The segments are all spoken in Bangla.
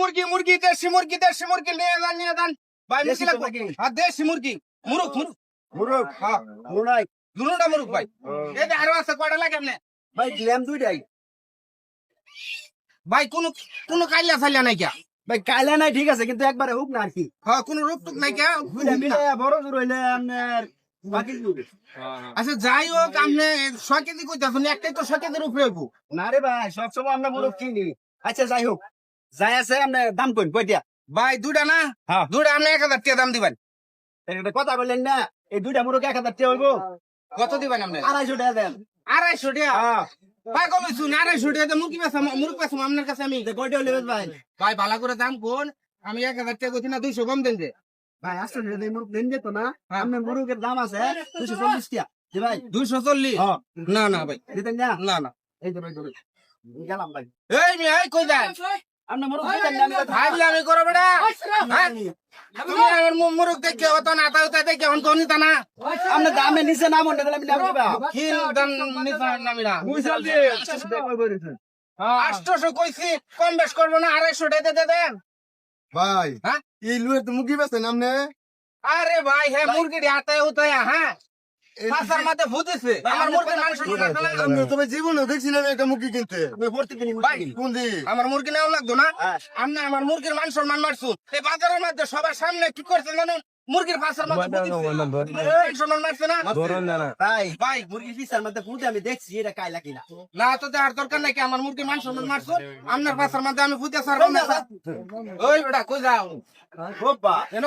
মুরগি মুরগি দেশি মুরগি দেশি মুরগি নিয়ে যান নিয়ে যান। ভাই মুরগি দেশি লাগবে হ্যাঁ দেশি মুরগি মুরুক মুরুক মুরগ হ্যাঁ দুটা মুরুক ভাই। এই আরও আছে কয়টা লাগে আপনি ভাই দিলাম দুইটাই। ভাই কোনো কোনো কাইলা ফাইলা নাই কিয়া ভাই কাইলে নাই ঠিক আছে কিন্তু একবারে হোক না আর কি। হ্যাঁ কোনো রূপ টুক নাই কিয়া বড় জোর হইলে আপনার আচ্ছা যাই হোক আপনি সকেদি কইতাছেন একটাই তো সকেদের উপরে হইব। না রে ভাই সবসময় আমরা মুরগ কিনি। আচ্ছা যাই হোক। যাই আছে আপনার দাম কইন কয়টা ভাই দুটা না? হ্যাঁ। দুটা আপনি এক হাজার টাকা দাম দিবেন। কথা বললেন না এই দুইটা মুরগ এক হাজার টাকা হইব? কত দিবেন আপনি আড়াইশো টাকা দেন। আড়াইশো টাকা হ্যাঁ। ভাই কল শুন আড়াইশো টাকা দিয়ে মুরগি বেচা মুরগ বেচা আপনার কাছে আমি কয়টা ভাই? ভাই ভালো করে দাম কোন আমি এক হাজার টাকা কইছি না দুইশো কম দেন যে ভাই আসলে যদি মুরগ দেন যেত না। হ্যাঁ। আপনার মুরগের দাম আছে দুশো চল্লিশ টাকা ভাই। দুইশো চল্লিশ? না না ভাই। দিতেন না? না না। এই ধরো এই গেলাম ভাই। এই কই যান আপনার মুরগ দিতেন না আমি তো- ভাবলে আমি করো বেটা? তুমি আমার মু- মুরগ দেখে অত না তাও তাই দেখে অন কোন না? আপনার দামে নিচে নাম দিলাম নাম দিবা। কি দাম নিতা নামিরা বুঝলাম যে আটশো টাকা কই বলেছেন আটশোশো কইছি কম বেশ করব না আড়াইশো টাকা দিয়ে দেন। ভাই হ্যাঁ? এই লুয়ের তো মুরগি বেছেন আপনি আরে ভাই হ্যাঁ মুরগি হাতে উতায় হ্যাঁ? ভুতেছে আমার মুরগির মাংস কিনা খালা। আমি তবে জীবনে দেখছিলাম একটা মুরগি কিনতে আমি ভাই, কিনি। আমার মুরগি নেওয়া লাগতো না। আপনি আমার মুরগির মান মারছো মারছুন এই বাজারের মধ্যে সবার সামনে কি করছে জানেন মুরগির ফাঁসার ভাই ভাই মুরগি পিসার মধ্যে ফুটে আমি দেখছি এটা কাইলা কিনা। না তো দেওয়ার দরকার নাই কি? আমার মুরগির মান সম্মান মারছো? আপনার ফাঁসার মধ্যে আমি ফুটে সার ওই বেটা কই যাও?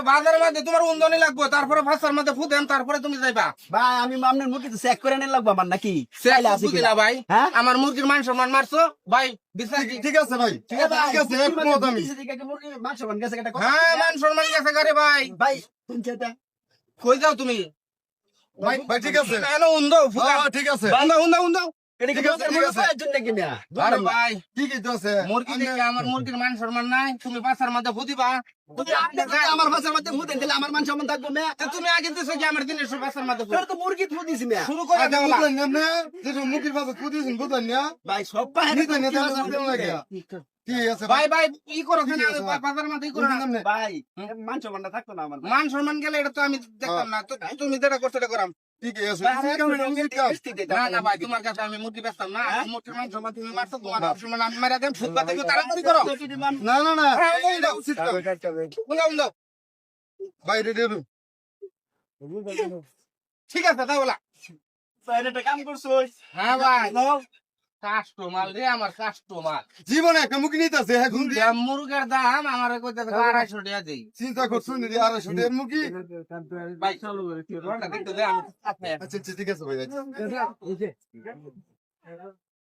বাজারের মধ্যে তোমার উন্দনি লাগবে তারপরে ফাঁসার মধ্যে ফুটেন তারপরে তুমি যাইবা। ভাই আমি আপনার মুরগি তো চেক করে নিয়ে লাগবো আমার নাকি? না ভাই। হ্যাঁ? আমার মুরগির মান সম্মান মারছো? ভাই? ঠিক আছে ভাই ঠিক আছে ঠিক আছে একমত আমি। মুরগি মাংস গেছে হ্যাঁ মান সম্মান গেছে গারে ভাই। ভাই শুনছে এটা। কই যাও তুমি? ভাই ভাই ঠিক আছে। এন উন্দ ফুকা হ্যাঁ, ঠিক আছে। আমার মুরগির মান সম্মান নাই তুমি পাশার মধ্যে ফুদিবা যদি আপনি যদি আমার ভাষার মধ্যে ফুটেন তাহলে আমার মান সম্মান থাকব না তুমি আগে দিছো কি আমার দিনের পাশার মধ্যে ফুদ? তো মুরগি ফুদিছি না শুরু করে দাও না। বুঝলেন না আপনি? যেটা মুরগির পাশে কুদিয়েছেন বুঝলেন না? ভাই সব না না ভাই ভাই। ই করো না মধ্যে ই করো না। ভাই মান সম্মানটা থাকতো না আমার। মান সম্মান গেলে এটা তো আমি দেখতাম না। তো তুমি যেটা করছ এটা করাম। না না তোমার কাছে আমি মুরগি বেচতাম না? মুরগির তুমি মারছো তোমার আমি মারা দেন ফুটবা তাড়াতাড়ি করো। না না না উচিত না। উন্দ উন্দ ভাই রেডি হলুন। ঠিক আছে এটা কাম করছ। হ্যাঁ ভাই। কাস্টমার রে আমার কাস্টমার জীবনে একটা মুরগি নিতে আছে এখন মুরগের দাম আমার কইতে আড়াইশো টাকা দেই। চিন্তা করছ নি আড়াইশো টাকার মুরগি? ভাই চলো দেখতে আচ্ছা আচ্ছা ঠিক আছে ভাই।